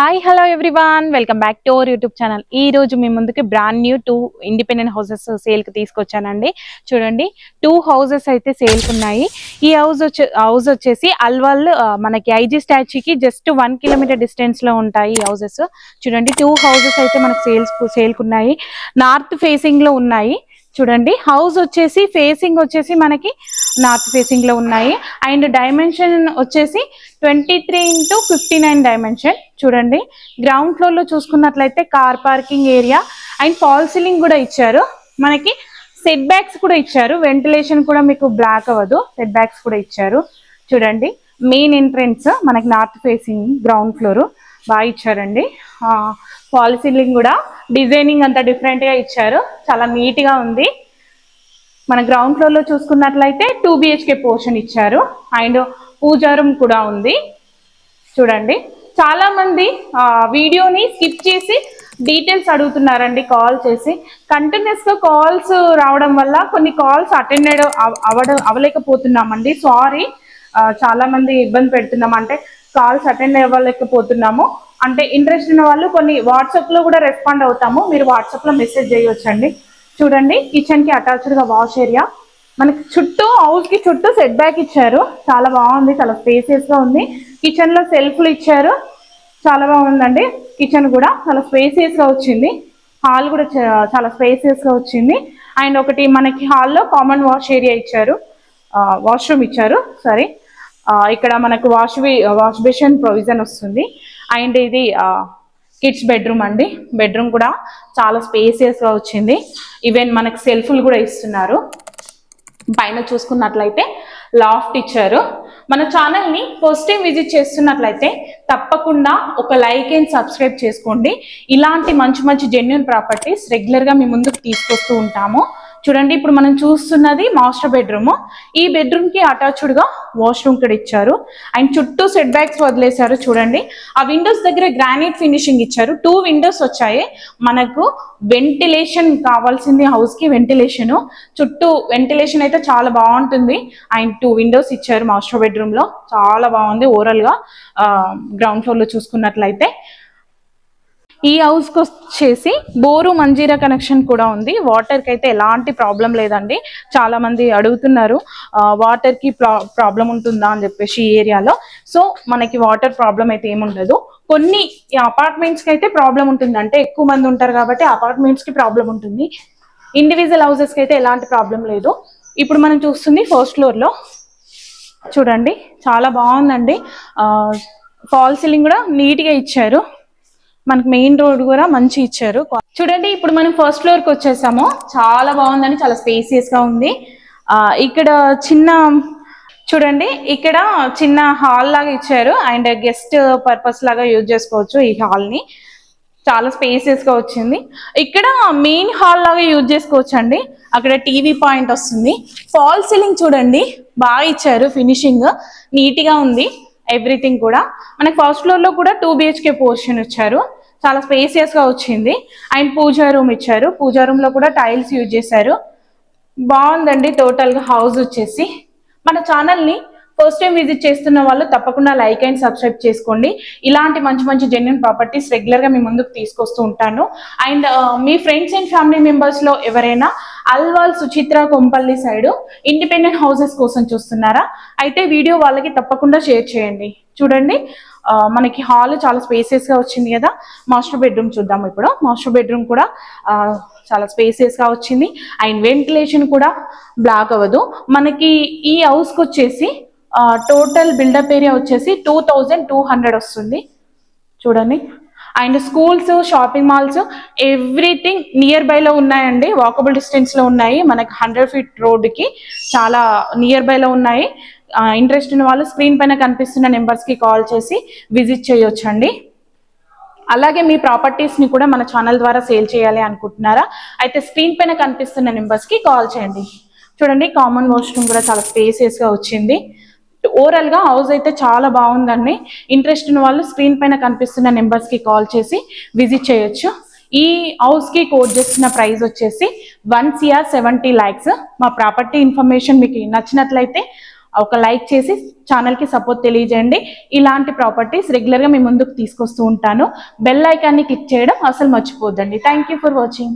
Hi hello everyone welcome back to our YouTube channel ఈ రోజు మీ ముందుకి brand new two independent houses సేల్కి తీసుకొచ్చానండి. చూడండి టూ హౌసెస్ అయితే సేల్కి ఉన్నాయి. ఈ హౌస్ వచ్చే హౌస్ వచ్చేసి అల్వాల్ మనకి ఐజీ స్టాచ్యూకి జస్ట్ వన్ కిలోమీటర్ డిస్టెన్స్లో ఉంటాయి ఈ హౌసెస్ చూడండి టూ హౌసెస్ అయితే మనకు సేల్స్ సేల్కి ఉన్నాయి. నార్త్ ఫేసింగ్లో ఉన్నాయి. చూడండి హౌస్ వచ్చేసి ఫేసింగ్ వచ్చేసి మనకి నార్త్ ఫేసింగ్లో ఉన్నాయి. అండ్ డైమెన్షన్ వచ్చేసి twenty three into fifty nine dimension చూడండి గ్రౌండ్ ఫ్లోర్లో చూసుకున్నట్లయితే car parking area and fall ceiling కూడా ఇచ్చారు. మనకి సెట్ బ్యాక్స్ కూడా ఇచ్చారు. వెంటిలేషన్ కూడా మీకు బ్లాక్ అవ్వదు. సెట్ బ్యాక్స్ కూడా ఇచ్చారు. చూడండి మెయిన్ ఎంట్రెన్స్ మనకి నార్త్ ఫేసింగ్ గ్రౌండ్ ఫ్లోర్ బాగా ఇచ్చారండి. ఫాల్ సీలింగ్ కూడా డిజైనింగ్ అంతా డిఫరెంట్గా ఇచ్చారు. చాలా నీట్గా ఉంది. మన గ్రౌండ్ ఫ్లోర్లో చూసుకున్నట్లయితే టూ బిహెచ్కే పోర్షన్ ఇచ్చారు. అండ్ పూజా రూమ్ కూడా ఉంది. చూడండి. చాలా మంది వీడియోని స్కిప్ చేసి డీటెయిల్స్ అడుగుతున్నారండి కాల్ చేసి. కంటిన్యూస్గా కాల్స్ రావడం వల్ల కొన్ని కాల్స్ అటెండెడ్ అవ్వడం అవ్వలేకపోతున్నామండి. సారీ చాలా మంది ఇబ్బంది పెడుతున్నాం. అంటే కాల్స్ అటెండ్ అవ్వలేకపోతున్నాము. అంటే ఇంట్రెస్ట్ ఉన్న వాళ్ళు కొన్ని వాట్సాప్లో కూడా రెస్పాండ్ అవుతాము. మీరు వాట్సాప్లో మెసేజ్ చేయొచ్చండి. చూడండి కిచెన్కి అటాచ్డ్గా వాష్ ఏరియా మనకి చుట్టూ హౌస్కి చుట్టూ సెట్ బ్యాక్ ఇచ్చారు. చాలా బాగుంది చాలా స్పేసియస్గా ఉంది. కిచెన్లో సెల్ఫ్లు ఇచ్చారు. చాలా బాగుందండి. కిచెన్ కూడా చాలా స్పేసియస్గా వచ్చింది. హాల్ కూడా చాలా స్పేసియస్గా వచ్చింది. అండ్ ఒకటి మనకి హాల్లో కామన్ వాష్ ఏరియా ఇచ్చారు. వాష్రూమ్ ఇచ్చారు. సారీ ఇక్కడ మనకు వాష్ వాష్ బేషన్ ప్రొవిజన్ వస్తుంది. అండ్ ఇది కిడ్స్ బెడ్రూమ్ అండి. బెడ్రూమ్ కూడా చాలా స్పేసియస్గా వచ్చింది. ఈవెన్ మనకు సెల్ఫ్లు కూడా ఇస్తున్నారు. పైన చూసుకున్నట్లయితే లాఫ్ట్ ఇచ్చారు. మన ఛానల్ని ఫస్ట్ టైం విజిట్ చేస్తున్నట్లయితే తప్పకుండా ఒక లైక్ అండ్ సబ్స్క్రైబ్ చేసుకోండి. ఇలాంటి మంచి మంచి జెన్యున్ ప్రాపర్టీస్ రెగ్యులర్గా మీ ముందుకు తీసుకొస్తూ ఉంటాము. చూడండి ఇప్పుడు మనం చూస్తున్నది మాస్టర్ బెడ్రూమ్ ఈ బెడ్రూమ్కి అటాచ్డ్గా వాష్రూమ్ కూడా ఇచ్చారు. అండ్ చుట్టూ సెట్ బ్యాక్స్ వదిలేశారు చూడండి. ఆ విండోస్ దగ్గర గ్రానైట్ ఫినిషింగ్ ఇచ్చారు. టూ విండోస్ వచ్చాయి. మనకు వెంటిలేషన్ కావాల్సింది హౌస్కి వెంటిలేషన్ చుట్టూ వెంటిలేషన్ అయితే చాలా బాగుంటుంది. అండ్ టూ విండోస్ ఇచ్చారు మాస్టర్ బెడ్రూమ్లో. చాలా బాగుంది. ఓవరాల్గా గ్రౌండ్ ఫ్లోర్లో చూసుకున్నట్లయితే. ఈ హౌస్కి వచ్చేసి బోరు మంజీరా కనెక్షన్ కూడా ఉంది. వాటర్కి అయితే ఎలాంటి ప్రాబ్లం లేదండి. చాలామంది అడుగుతున్నారు వాటర్కి ప్రాబ్లం ఉంటుందా? అని చెప్పేసి ఈ ఏరియాలో. సో మనకి వాటర్ ప్రాబ్లం అయితే ఏముండదు. కొన్ని అపార్ట్మెంట్స్కి అయితే ప్రాబ్లం ఉంటుంది. అంటే ఎక్కువ మంది ఉంటారు కాబట్టి అపార్ట్మెంట్స్కి ప్రాబ్లం ఉంటుంది. ఇండివిజువల్ హౌసెస్కి అయితే ఎలాంటి ప్రాబ్లం లేదు. ఇప్పుడు మనం చూస్తుంది ఫస్ట్ ఫ్లోర్లో. చూడండి చాలా బాగుందండి. ఫాల్ సీలింగ్ కూడా నీట్గా ఇచ్చారు. మనకి మెయిన్ రోడ్ కూడా మంచి ఇచ్చారు. చూడండి ఇప్పుడు మనం ఫస్ట్ ఫ్లోర్కి వచ్చేసాము. చాలా బాగుందండి చాలా స్పేసియస్గా ఉంది. ఇక్కడ చిన్న చూడండి ఇక్కడ చిన్న హాల్ లాగా ఇచ్చారు. అండ్ గెస్ట్ పర్పస్ లాగా యూజ్ చేసుకోవచ్చు ఈ హాల్ని. చాలా స్పేసియస్గా వచ్చింది. ఇక్కడ మెయిన్ హాల్ లాగా యూజ్ చేసుకోవచ్చు అండి అక్కడ టీవీ పాయింట్ వస్తుంది. ఫాల్ సీలింగ్ చూడండి బాగా ఇచ్చారు ఫినిషింగ్ నీట్గా ఉంది ఎవ్రీథింగ్ కూడా. మనకి ఫస్ట్ ఫ్లోర్లో కూడా టూ బిహెచ్కే పోర్షన్ ఇచ్చారు. చాలా స్పేసియస్గా వచ్చింది. అండ్ పూజా రూమ్ ఇచ్చారు. పూజా రూమ్లో కూడా టైల్స్ యూజ్ చేశారు. బాగుందండి టోటల్గా హౌస్ వచ్చేసి. మన ఛానల్ని ఫస్ట్ టైం విజిట్ చేస్తున్న వాళ్ళు తప్పకుండా లైక్ అండ్ సబ్స్క్రైబ్ చేసుకోండి. ఇలాంటి మంచి మంచి జెన్యున్ ప్రాపర్టీస్ రెగ్యులర్గా మీ ముందుకు తీసుకొస్తూ ఉంటాను. అండ్ మీ ఫ్రెండ్స్ అండ్ ఫ్యామిలీ మెంబర్స్లో ఎవరైనా Alwal Suchitra Kompally side independent houses కోసం చూస్తున్నారా? అయితే వీడియో వాళ్ళకి తప్పకుండా షేర్ చేయండి. చూడండి. మనకి హాల్ చాలా స్పేసెస్గా వచ్చింది కదా. మాస్టర్ బెడ్రూమ్ చూద్దాం ఇప్పుడు. మాస్టర్ బెడ్రూమ్ కూడా చాలా స్పేసెస్గా వచ్చింది. అండ్ వెంటిలేషన్ కూడా బ్లాక్ అవ్వదు. మనకి ఈ హౌస్కి వచ్చేసి టోటల్ బిల్డప్ ఏరియా వచ్చేసి టూ థౌజండ్ టూ హండ్రెడ్ వస్తుంది. చూడండి. And schools shopping malls everything near బైలో ఉన్నాయండి. వాకబుల్ డిస్టెన్స్లో ఉన్నాయి. మనకి హండ్రెడ్ ఫీట్ రోడ్డుకి చాలా నియర్ బైలో ఉన్నాయి. ఇంట్రెస్ట్ ఉన్న వాళ్ళు స్క్రీన్ పైన కనిపిస్తున్న నెంబర్స్కి కాల్ చేసి విజిట్ చేయొచ్చండి. అలాగే మీ ప్రాపర్టీస్ని కూడా మన ఛానల్ ద్వారా సేల్ చేయాలి అనుకుంటున్నారా? అయితే స్క్రీన్ పైన కనిపిస్తున్న నెంబర్స్కి కాల్ చేయండి. చూడండి కామన్ వాష్రూమ్ కూడా చాలా స్పేసియస్గా వచ్చింది. ఓవరాల్గా హౌస్ అయితే చాలా బాగుందండి. ఇంట్రెస్ట్ ఉన్న వాళ్ళు స్క్రీన్ పైన కనిపిస్తున్న నెంబర్స్కి కాల్ చేసి విజిట్ చేయొచ్చు. ఈ హౌస్కి కోట్ చేసిన ప్రైస్ వచ్చేసి వన్ సిఆర్ సెవెంటీ ల్యాక్స్ మా ప్రాపర్టీ ఇన్ఫర్మేషన్ మీకు నచ్చినట్లయితే ఒక లైక్ చేసి ఛానల్కి సపోర్ట్ తెలియజేయండి. ఇలాంటి ప్రాపర్టీస్ రెగ్యులర్గా మీ ముందుకు తీసుకొస్తూ ఉంటాను. బెల్ ఐకాన్ని క్లిక్ చేయడం అసలు మర్చిపోద్దండి థ్యాంక్ యూ ఫర్ వాచింగ్.